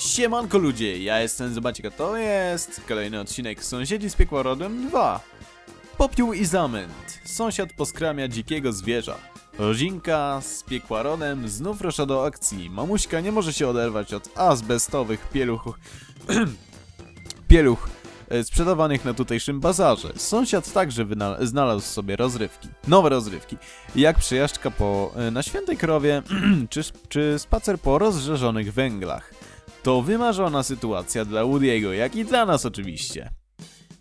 Siemanko ludzie, ja jestem, zobaczcie to jest kolejny odcinek Sąsiedzi z Piekła Rodem 2 Popiół i zamęt, sąsiad poskramia dzikiego zwierza Rozinka z Piekła Rodem znów rusza do akcji Mamuśka nie może się oderwać od azbestowych pieluch... pieluch e, sprzedawanych na tutejszym bazarze. Sąsiad także znalazł sobie rozrywki, nowe rozrywki, jak przejażdżka po, e, na Świętej Krowie, czy, czy spacer po rozżarzonych węglach. To wymarzona sytuacja dla Woody'ego, jak i dla nas oczywiście.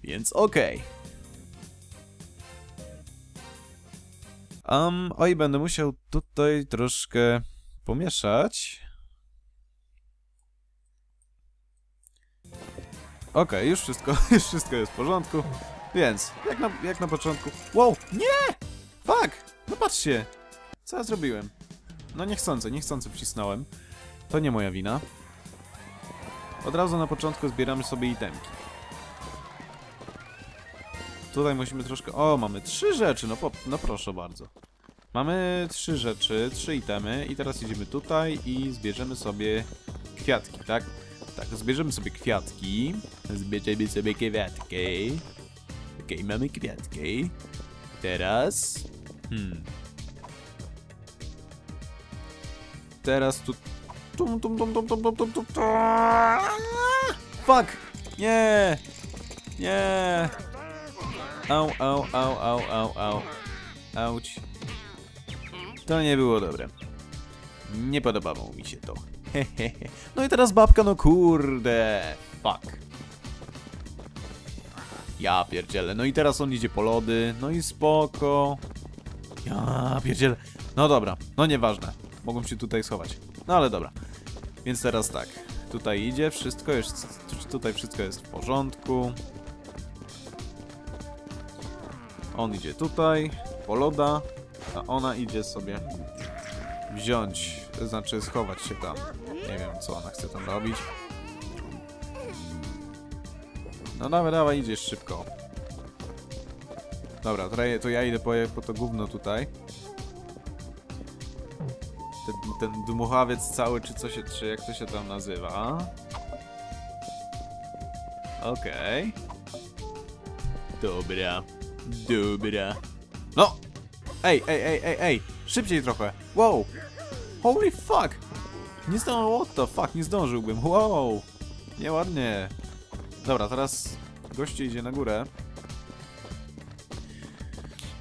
Więc okej. Um, oj, będę musiał tutaj troszkę pomieszać. Okej, już wszystko, już wszystko jest w porządku. Więc, jak na, jak na początku... Wow, nie! Fuck! No patrzcie! Co ja zrobiłem? No niechcący, niechcący wcisnąłem. To nie moja wina. Od razu na początku zbieramy sobie itemki. Tutaj musimy troszkę... O, mamy trzy rzeczy, no, po... no proszę bardzo. Mamy trzy rzeczy, trzy itemy i teraz idziemy tutaj i zbierzemy sobie kwiatki, tak? Tak, zbierzemy sobie kwiatki. Zbierzemy sobie kwiatki. Okej, mamy kwiatki. Teraz... Hmm. Teraz tu... Tum, tum, tum, tum, tum, tum, tum, tum. Fuck! Nie! Nie! Au, au, au, au, au, au. Auć. To nie było dobre. Nie podobało mi się to. Hehehe. No i teraz babka, no kurde. Fuck. Ja pierdzielę. No i teraz on idzie po lody. No i spoko. Ja pierdzielę. No dobra, no nieważne. Mogą się tutaj schować. No ale dobra. Więc teraz tak. Tutaj idzie, wszystko jest. Tutaj wszystko jest w porządku. On idzie tutaj, po loda, a ona idzie sobie wziąć, to znaczy schować się tam. Nie wiem, co ona chce tam robić. No dawaj, dawaj, idziesz szybko. Dobra, to ja, to ja idę po, po to gówno tutaj. Ten, ten dmuchawiec cały, czy co się, czy jak to się tam nazywa. Okej. Dobra. Dobra. No! Ej, ej, ej, ej, ej! Szybciej trochę! Wow! Holy fuck! Nie zdążył, what the fuck, nie zdążyłbym, wow! Nieładnie. Dobra, teraz goście idzie na górę.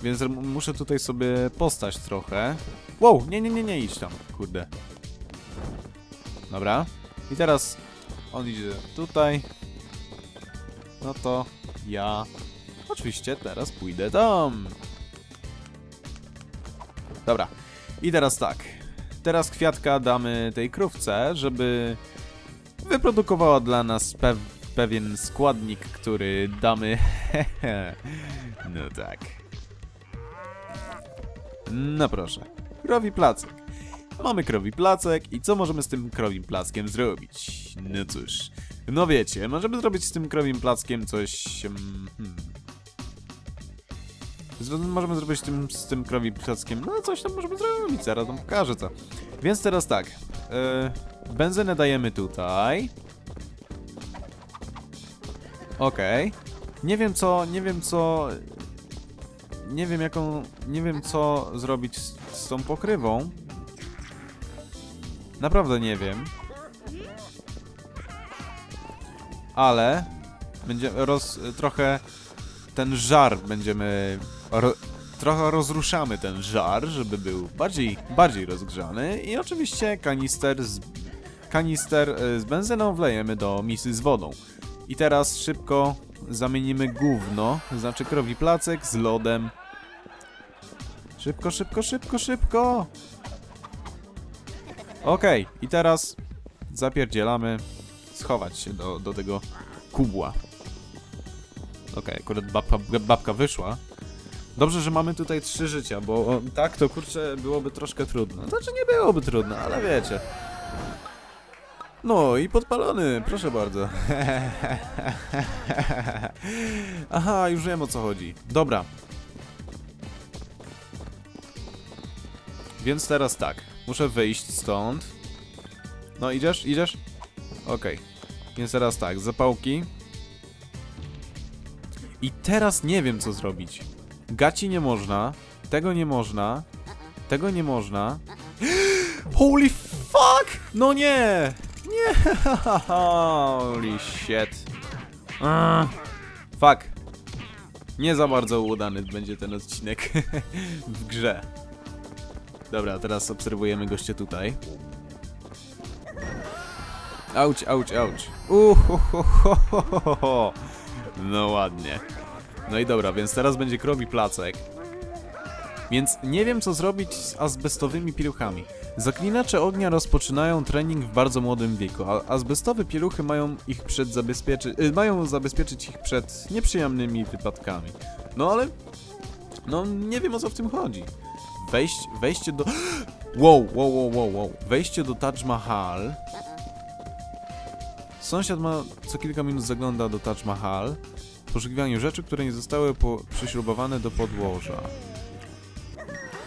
Więc muszę tutaj sobie postać trochę. Wow, nie, nie, nie, nie idź tam, kurde. Dobra. I teraz on idzie tutaj. No to ja oczywiście teraz pójdę tam. Dobra. I teraz tak. Teraz kwiatka damy tej krówce, żeby wyprodukowała dla nas pew pewien składnik, który damy... no tak. No proszę. Krowi placek. Mamy krowi placek i co możemy z tym krowim plackiem zrobić? No cóż. No wiecie, możemy zrobić z tym krowim plackiem coś... mm, Hmm. Możemy zrobić tym, z tym krowim plackiem, no coś tam możemy zrobić, zaraz wam pokażę co. Więc teraz tak, yy, benzynę dajemy tutaj. Okej. Nie wiem co, nie wiem co... Nie wiem jaką, nie wiem co zrobić z, z tą pokrywą. Naprawdę nie wiem. Ale będzie roz, trochę ten żar będziemy ro, trochę rozruszamy ten żar, żeby był bardziej bardziej rozgrzany i oczywiście kanister z kanister e, z benzyną wlejemy do misy z wodą. I teraz szybko zamienimy gówno, znaczy krowi placek z lodem. Szybko, szybko, szybko, szybko! Okej, i teraz zapierdzielamy schować się do, do tego kubła. Okej, akurat babka, babka wyszła. Dobrze, że mamy tutaj trzy życia, bo tak to kurczę byłoby troszkę trudno. Znaczy nie byłoby trudno, ale wiecie. No i podpalony, proszę bardzo. Aha, już wiem o co chodzi. Dobra. Więc teraz tak, muszę wyjść stąd. No idziesz, idziesz? Okej. Więc teraz tak, zapałki. I teraz nie wiem co zrobić. Gaci nie można, tego nie można, tego nie można. Holy fuck! No nie! Nie! Holy shit. Ah, fuck. Nie za bardzo udany będzie ten odcinek w grze. Dobra, teraz obserwujemy goście tutaj. Auć, auć, auć. Uhohoho. No ładnie. No i dobra, więc teraz będzie krowi placek. Więc nie wiem co zrobić z azbestowymi pieluchami. Zaklinacze ognia rozpoczynają trening w bardzo młodym wieku, a azbestowe pieluchy mają ich przed zabezpieczy... y, mają zabezpieczyć ich przed nieprzyjemnymi wypadkami. No ale... No nie wiem o co w tym chodzi. Wejść, wejście do... Wow, wow, wow, wow, wow. Wejście do Taj Mahal. Sąsiad ma co kilka minut zagląda do Taj Mahal w poszukiwaniu rzeczy, które nie zostały po... przyśrubowane do podłoża.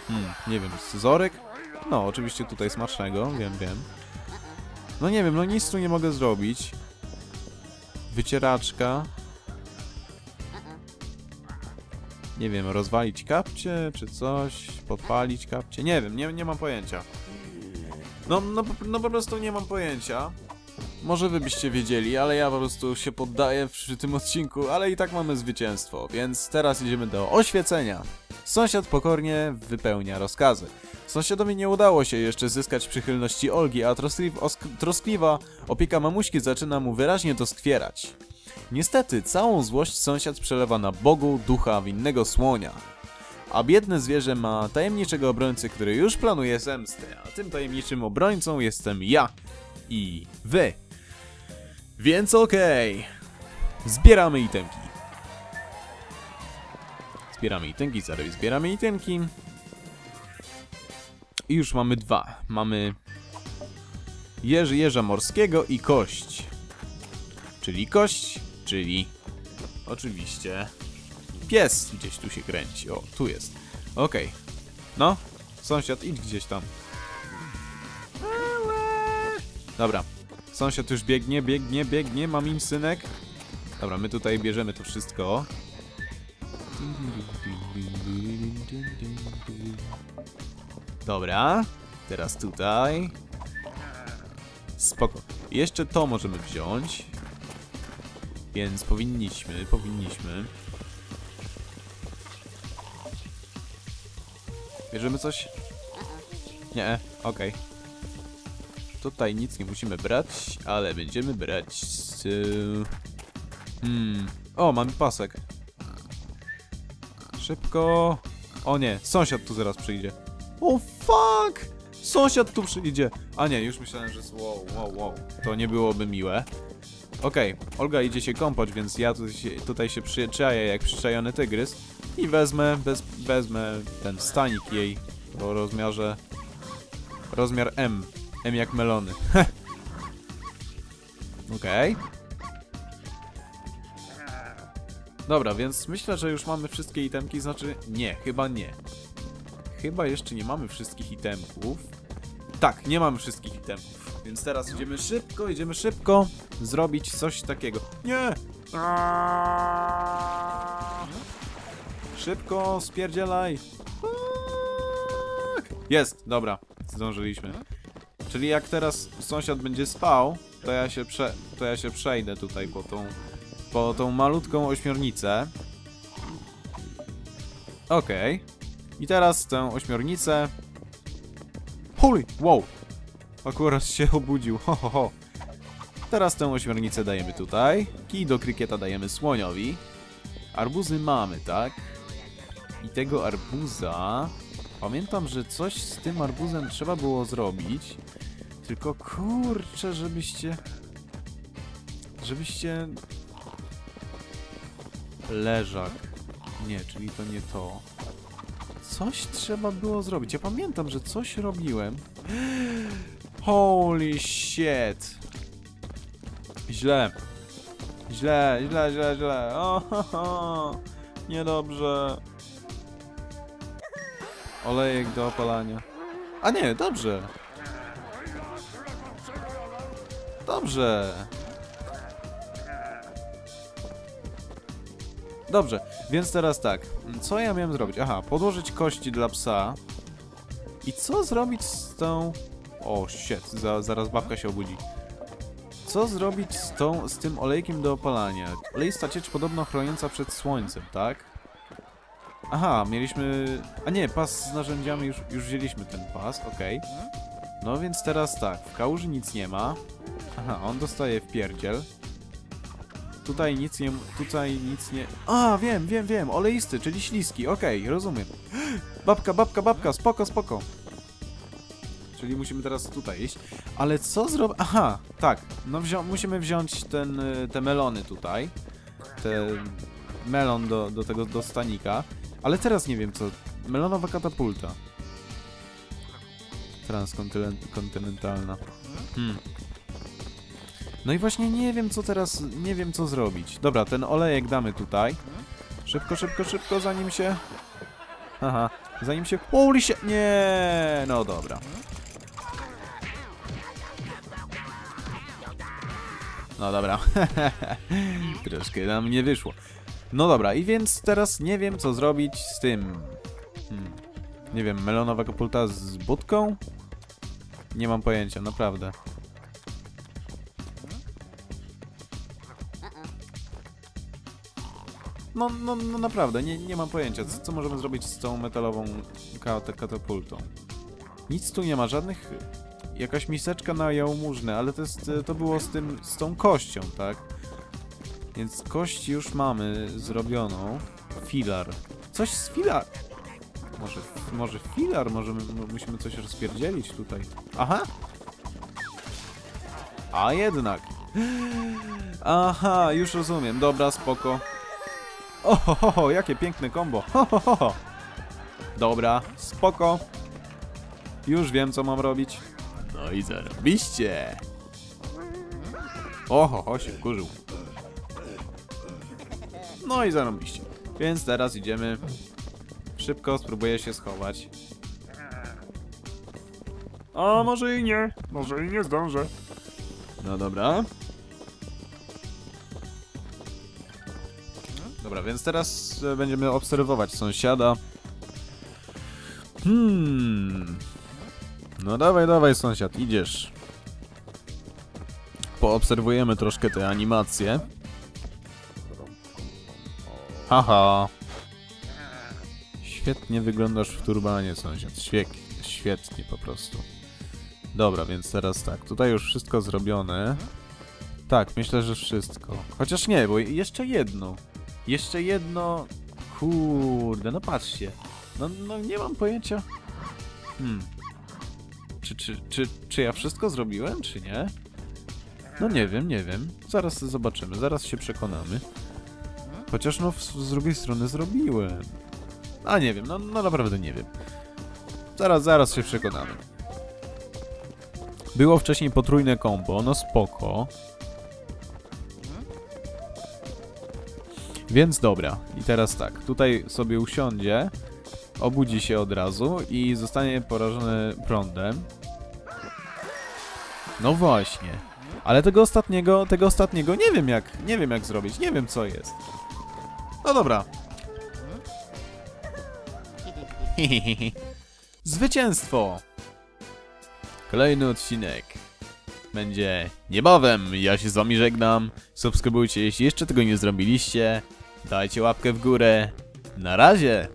Hmm, nie wiem, scyzorek? No, oczywiście tutaj smacznego, wiem, wiem. No nie wiem, no nic tu nie mogę zrobić. Wycieraczka. Nie wiem, rozwalić kapcie, czy coś, podpalić kapcie, nie wiem, nie, nie mam pojęcia. No, no, no po prostu nie mam pojęcia. Może wy byście wiedzieli, ale ja po prostu się poddaję przy tym odcinku, ale i tak mamy zwycięstwo, więc teraz idziemy do oświecenia. Sąsiad pokornie wypełnia rozkazy. Sąsiadowi nie udało się jeszcze zyskać przychylności Olgi, a troskliw osk- troskliwa opieka mamuśki zaczyna mu wyraźnie doskwierać. Niestety, całą złość sąsiad przelewa na Bogu ducha winnego słonia. A biedne zwierzę ma tajemniczego obrońcę, który już planuje zemstę, a tym tajemniczym obrońcą jestem ja i wy. Więc okej. Zbieramy itemki. Zbieramy itemki, zaraz zbieramy itemki. I już mamy dwa. Mamy jeży jeża morskiego i kość. Czyli kość, czyli oczywiście pies gdzieś tu się kręci. O, tu jest. Okej. No, sąsiad, idź gdzieś tam. Dobra. Sąsiad już biegnie, biegnie, biegnie, mamin synek. Dobra, my tutaj bierzemy to wszystko. Dobra, teraz tutaj. Spoko. Jeszcze to możemy wziąć. Więc powinniśmy, powinniśmy. Bierzemy coś? Nie, okej. Tutaj nic nie musimy brać, ale będziemy brać z... Hmm. O, mamy pasek. Szybko. O nie, sąsiad tu zaraz przyjdzie. O fuck! Sąsiad tu przyjdzie. A nie, już myślałem, że wow, wow, wow. To nie byłoby miłe. Okej, Olga idzie się kąpać, więc ja tutaj się, tutaj się przyczaję jak przyczajony tygrys. I wezmę, bez, wezmę ten stanik jej o rozmiarze... Rozmiar M. M jak melony. Okej. Dobra, więc myślę, że już mamy wszystkie itemki, znaczy nie, chyba nie. Chyba jeszcze nie mamy wszystkich itemków. Tak, nie mamy wszystkich itemków. Więc teraz idziemy szybko, idziemy szybko zrobić coś takiego. Nie! Szybko, spierdzielaj! Fuck! Jest, dobra, zdążyliśmy. Czyli jak teraz sąsiad będzie spał, to ja się, prze, to ja się przejdę tutaj po tą, po tą malutką ośmiornicę. Okej. I teraz tę ośmiornicę... Holy! Wow! Akurat się obudził. Ho, ho, ho. Teraz tę ośmiornicę dajemy tutaj. Kij do krykieta dajemy słoniowi. Arbuzy mamy, tak? I tego arbuza... Pamiętam, że coś z tym arbuzem trzeba było zrobić. Tylko kurczę, żebyście... Żebyście... Leżak. Nie, czyli to nie to. Coś trzeba było zrobić. Ja pamiętam, że coś robiłem. Holy shit. Źle. Źle, źle, źle, źle. O, ho, ho. Niedobrze. Olejek do opalania. A nie, dobrze. Dobrze. Dobrze, więc teraz tak. Co ja miałem zrobić? Aha, podłożyć kości dla psa. I co zrobić z tą... O, shit, za, zaraz babka się obudzi. Co zrobić z, tą, z tym olejkiem do opalania? Oleista ciecz podobno chroniąca przed słońcem, tak? Aha, mieliśmy... A nie, pas z narzędziami, już, już wzięliśmy ten pas, okej. No więc teraz tak, w kałuży nic nie ma. Aha, on dostaje w pierdziel. Tutaj nic nie... Tutaj nic nie... A, wiem, wiem, wiem, oleisty, czyli śliski, okej, rozumiem. Babka, babka, babka, spoko, spoko. Czyli musimy teraz tutaj iść. Ale co zrobić? Aha, tak. No wzią musimy wziąć ten, y, te melony tutaj. Te melon do, do tego, do stanika. Ale teraz nie wiem co. Melonowa katapulta. Transkontynentalna. Hmm. No i właśnie nie wiem co teraz, nie wiem co zrobić. Dobra, ten olejek damy tutaj. Szybko, szybko, szybko, zanim się... Aha, zanim się... Holy się... Nie, no dobra. No dobra. Troszkę nam nie wyszło. No dobra, i więc teraz nie wiem co zrobić z tym. Hmm. Nie wiem, melonowa kapulta z budką? Nie mam pojęcia, naprawdę. No, no, no naprawdę, nie, nie mam pojęcia, co, co możemy zrobić z tą metalową ka katapultą. Nic tu nie ma, żadnych... Jakaś miseczka na jałmużnę, ale to, jest, to było z tym, z tą kością, tak? Więc kość już mamy zrobioną. Filar. Coś z filar. Może, może filar? Może my, musimy coś rozpierdzielić tutaj. Aha! A jednak. Aha, już rozumiem. Dobra, spoko. Oho, ho, ho, jakie piękne kombo. Ho, ho, ho, ho. Dobra, spoko. Już wiem, co mam robić. No i zarobiście. Oho, ho, się wkurzył. No i zarobiście. Więc teraz idziemy. Szybko spróbuję się schować. A może i nie, może i nie zdążę. No dobra. Dobra, więc teraz e, będziemy obserwować sąsiada. Hmm. No dawaj, dawaj sąsiad, idziesz. Poobserwujemy troszkę te animacje. Haha. Świetnie wyglądasz w turbanie, sąsiad. Świetnie, świetnie po prostu. Dobra, więc teraz tak, tutaj już wszystko zrobione. Tak, myślę, że wszystko. Chociaż nie, bo jeszcze jedno. Jeszcze jedno... Kurde, no patrzcie. No, no nie mam pojęcia. Hmm. Czy, czy, czy, czy ja wszystko zrobiłem, czy nie? No nie wiem, nie wiem. Zaraz zobaczymy, zaraz się przekonamy. Chociaż no z drugiej strony zrobiłem. A nie wiem, no, no naprawdę nie wiem. Zaraz, zaraz się przekonamy. Było wcześniej potrójne combo, no spoko. Więc dobra, i teraz tak, tutaj sobie usiądzie, obudzi się od razu i zostanie porażony prądem. No właśnie. Ale tego ostatniego, tego ostatniego nie wiem jak, nie wiem jak zrobić, nie wiem co jest. No dobra. Zwycięstwo! Kolejny odcinek będzie niebawem. Ja się z wami żegnam. Subskrybujcie, jeśli jeszcze tego nie zrobiliście. Dajcie łapkę w górę. Na razie!